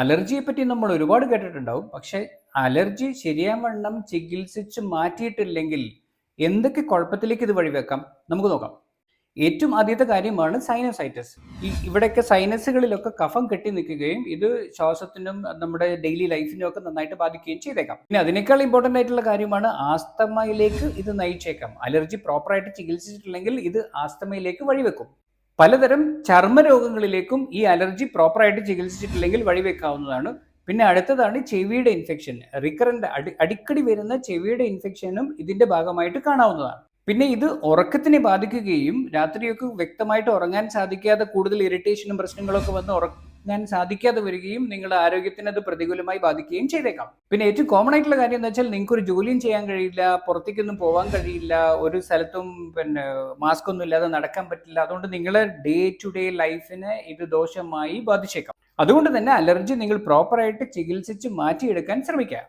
അലർജിയെ പറ്റി നമ്മൾ ഒരുപാട് കേട്ടിട്ടുണ്ടാവും. പക്ഷെ അലർജി ശരിയാവണ്ണം ചികിത്സിച്ച് മാറ്റിയിട്ടില്ലെങ്കിൽ എന്തൊക്കെ കുഴപ്പത്തിലേക്ക് ഇത് വഴിവെക്കാം? നമുക്ക് നോക്കാം. ഏറ്റവും ആദ്യത്തെ കാര്യമാണ് സൈനസൈറ്റിസ് ഈ ഇവിടെയൊക്കെ സൈനസുകളിലൊക്കെ കഫം കെട്ടി നിൽക്കുകയും ഇത് ശ്വാസത്തിനും നമ്മുടെ ഡെയിലി ലൈഫിനും ഒക്കെ നന്നായിട്ട് ബാധിക്കുകയും ചെയ്തേക്കാം. പിന്നെ അതിനേക്കാൾ ഇമ്പോർട്ടന്റ് ആയിട്ടുള്ള കാര്യമാണ് ആസ്തമയിലേക്ക് ഇത് നയിച്ചേക്കാം. അലർജി പ്രോപ്പറായിട്ട് ചികിത്സിച്ചിട്ടില്ലെങ്കിൽ ഇത് ആസ്തമയിലേക്ക് വഴിവെക്കും. പലതരം ചർമ്മരോഗങ്ങളിലേക്കും ഈ അലർജി പ്രോപ്പറായിട്ട് ചികിത്സിച്ചിട്ടില്ലെങ്കിൽ വഴിവെക്കാവുന്നതാണ്. പിന്നെ അടുത്തതാണ് ചെവിയുടെ ഇൻഫെക്ഷൻ റിക്കറന്റ് അടി അടിക്കടി വരുന്ന ചെവിയുടെ ഇൻഫെക്ഷനും ഇതിന്റെ ഭാഗമായിട്ട് കാണാവുന്നതാണ്. പിന്നെ ഇത് ഉറക്കത്തിനെ ബാധിക്കുകയും രാത്രിയൊക്കെ വ്യക്തമായിട്ട് ഉറങ്ങാൻ സാധിക്കാതെ കൂടുതൽ ഇറിറ്റേഷനും പ്രശ്നങ്ങളൊക്കെ വന്ന് ഉറങ്ങാൻ സാധിക്കാതെ വരികയും നിങ്ങളുടെ ആരോഗ്യത്തിന് അത് പ്രതികൂലമായി ബാധിക്കുകയും ചെയ്തേക്കാം. പിന്നെ ഏറ്റവും കോമൺ ആയിട്ടുള്ള കാര്യം എന്ന് വെച്ചാൽ നിങ്ങൾക്ക് ഒരു ജോലിയും ചെയ്യാൻ കഴിയില്ല പുറത്തേക്കൊന്നും പോകാൻ കഴിയില്ല ഒരു സ്ഥലത്തും പിന്നെ മാസ്ക് ഒന്നും ഇല്ലാതെ നടക്കാൻ പറ്റില്ല. അതുകൊണ്ട് നിങ്ങളെ ഡേ ടു ഡേ ലൈഫിനെ ഇത് ദോഷമായി ബാധിച്ചേക്കാം. അതുകൊണ്ട് തന്നെ അലർജി നിങ്ങൾ പ്രോപ്പറായിട്ട് ചികിത്സിച്ച് മാറ്റിയെടുക്കാൻ ശ്രമിക്കുക.